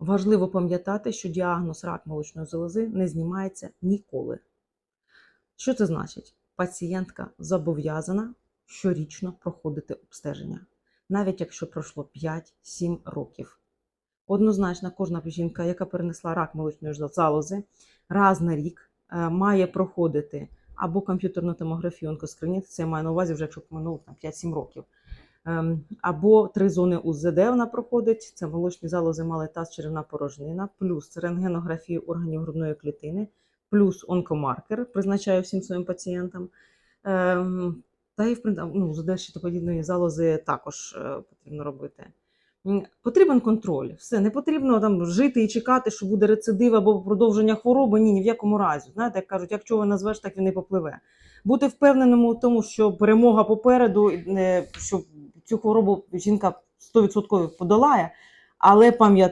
Важливо пам'ятати, що діагноз рак молочної залози не знімається ніколи. Що це значить? Пацієнтка зобов'язана щорічно проходити обстеження, навіть якщо пройшло 5-7 років. Однозначно, кожна жінка, яка перенесла рак молочної залози, раз на рік е, має проходити або комп'ютерну томографію онкоскринінг, це я маю на увазі вже якщо минуло там 5-7 років. Ем, Або три зони УЗД вона проходить. Це молочні залози, малий таз, черевна порожнина, плюс рентгенографію органів грудної клітини, плюс онкомаркер призначаю всім своїм пацієнтам. Ем, Та і в ну, УЗД щитоподібної залози також е, потрібно робити. Потрібен контроль. Все, не потрібно там жити і чекати, що буде рецидив або продовження хвороби. Ні, ні в якому разі. Знаєте, як кажуть, як чого назвеш, так він і попливе. Бути впевненим у тому, що перемога попереду, що цю хворобу жінка 100% подолає, але пам'ятати.